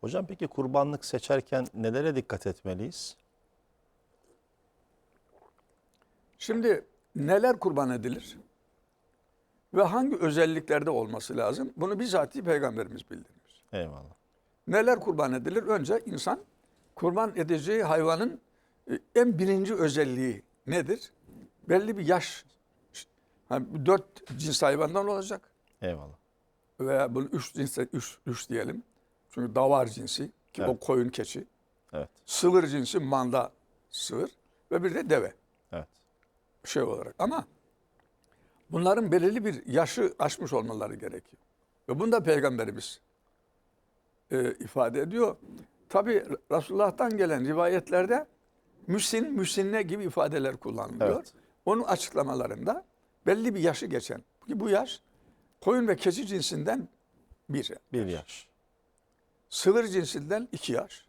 Hocam peki kurbanlık seçerken nelere dikkat etmeliyiz? Şimdi neler kurban edilir? Ve hangi özelliklerde olması lazım? Bunu bizatihi Peygamberimiz bildirmiş. Eyvallah. Neler kurban edilir? Önce insan kurban edeceği hayvanın e, en birinci özelliği nedir? Belli bir yaş. Yani dört cins hayvandan olacak. Eyvallah. Veya bunu üç cins, üç, üç diyelim. Çünkü davar cinsi ki o Evet. koyun keçi. Evet. Sığır cinsi manda sığır ve bir de deve. Evet. şey olarak ama bunların belirli bir yaşı aşmış olmaları gerekiyor. Ve bunu da Peygamberimiz e, ifade ediyor. Tabi Resulullah'tan gelen rivayetlerde müsin, müsinne gibi ifadeler kullanılıyor. Evet. Onun açıklamalarında belli bir yaşı geçen. Ki bu yaş koyun ve keçi cinsinden bir. Bir yaş. Sığır cinsinden iki yaş.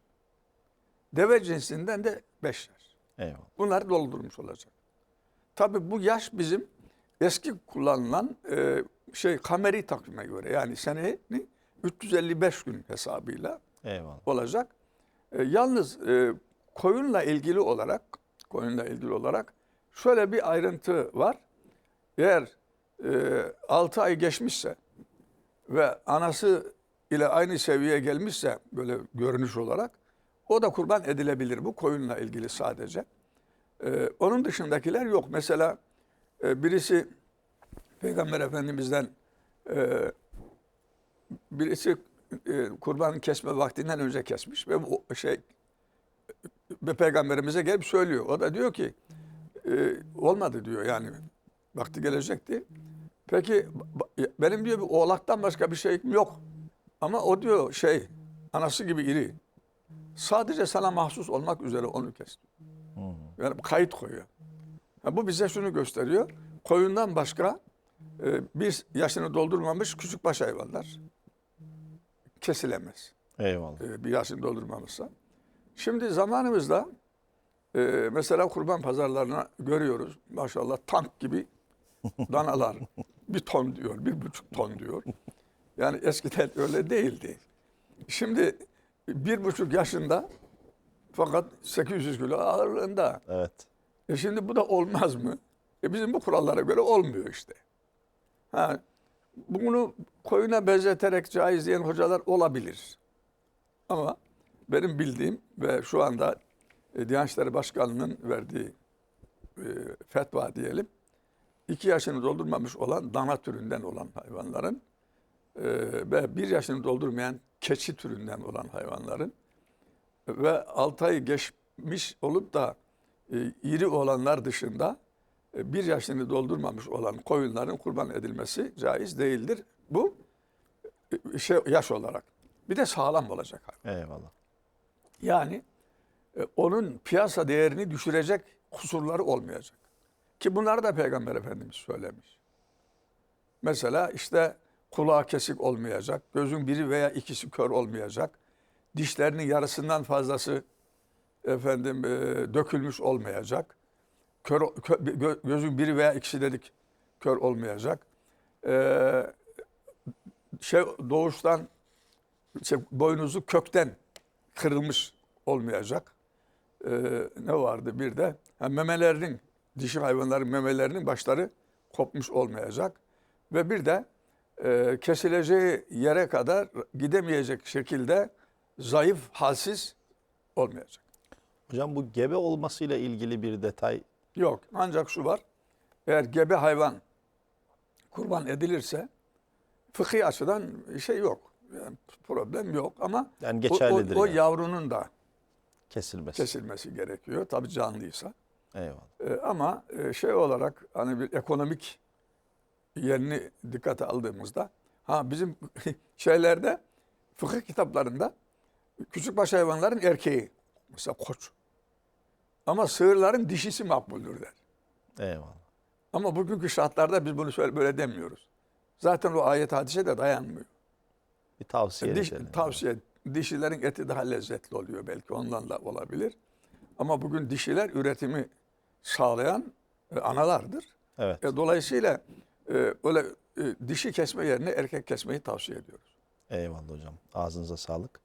Deve cinsinden de beş yaş. Eyvallah. Bunları doldurmuş olacak. Tabii bu yaş bizim eski kullanılan e, şey kameri takvime göre yani seneyi 355 gün hesabıyla Eyvallah. olacak. E, yalnız e, koyunla ilgili olarak koyunla ilgili olarak şöyle bir ayrıntı var. Eğer e, 6 ay geçmişse ve anası ile aynı seviyeye gelmişse böyle görünüş olarak o da kurban edilebilir bu koyunla ilgili sadece. Ee, onun dışındakiler yok. Mesela e, birisi Peygamber Efendimiz'den e, birisi e, kurban kesme vaktinden önce kesmiş ve bu şey ve peygamberimize gelip söylüyor. O da diyor ki e, olmadı diyor yani vakti gelecekti. Peki benim diyor bir oğlaktan başka bir şeyim yok. Ama o diyor şey anası gibi iri. Sadece sana mahsus olmak üzere onu kes. Yani kayıt koyuyor. Ha, bu bize şunu gösteriyor. Koyundan başka e, bir yaşını doldurmamış küçük baş hayvanlar kesilemez. Eyvallah. E, bir yaşını doldurmamışsa. Şimdi zamanımızda e, mesela kurban pazarlarına görüyoruz. Maşallah tank gibi danalar. bir ton diyor, bir buçuk ton diyor. Yani eskiden öyle değildi. Şimdi bir buçuk yaşında fakat 800 kilo ağırlığında. Evet. E şimdi bu da olmaz mı? E bizim bu kurallara göre olmuyor işte. Ha, bunu koyuna benzeterek caiz diyen hocalar olabilir. Ama benim bildiğim ve şu anda e, Diyanet İşleri Başkanlığı'nın verdiği e, fetva diyelim. iki yaşını doldurmamış olan dana türünden olan hayvanların ve bir yaşını doldurmayan keçi türünden olan hayvanların ve 6 ay geçmiş olup da e, iri olanlar dışında e, bir yaşını doldurmamış olan koyunların kurban edilmesi caiz değildir. Bu e, şey yaş olarak. Bir de sağlam olacak hayvan. Eyvallah. Yani e, onun piyasa değerini düşürecek kusurları olmayacak. Ki bunları da Peygamber Efendimiz söylemiş. Mesela işte kulağı kesik olmayacak, gözün biri veya ikisi kör olmayacak, dişlerinin yarısından fazlası efendim e, dökülmüş olmayacak, kör, kö- gö- gözün biri veya ikisi dedik kör olmayacak. E, şey doğuştan şey, boynuzu kökten kırılmış olmayacak. Ee, ne vardı bir de? Ha, memelerinin, dişi hayvanların memelerinin başları kopmuş olmayacak. Ve bir de e, kesileceği yere kadar gidemeyecek şekilde zayıf, halsiz olmayacak. Hocam bu gebe olmasıyla ilgili bir detay Yok. Ancak şu var. Eğer gebe hayvan kurban edilirse fıkhi açıdan şey yok. Yani problem yok ama Yani o- geçerlidir o, o yani. yavrunun da kesilmesi. kesilmesi gerekiyor. Tabii canlıysa. Eyvallah. Ee, ama e, şey olarak hani bir ekonomik yerini dikkate aldığımızda ha bizim şeylerde fıkıh kitaplarında küçük baş hayvanların erkeği mesela koç. Ama sığırların dişisi makbuldür der. Eyvallah. Ama bugünkü şartlarda biz bunu şöyle böyle demiyoruz. Zaten o ayet hadise de dayanmıyor. Bir tavsiye Diş, edelim. tavsiye dişilerin eti daha lezzetli oluyor belki ondan da olabilir. Ama bugün dişiler üretimi sağlayan e, analardır. Evet. E, dolayısıyla e, öyle e, dişi kesme yerine erkek kesmeyi tavsiye ediyoruz. Eyvallah hocam. Ağzınıza sağlık.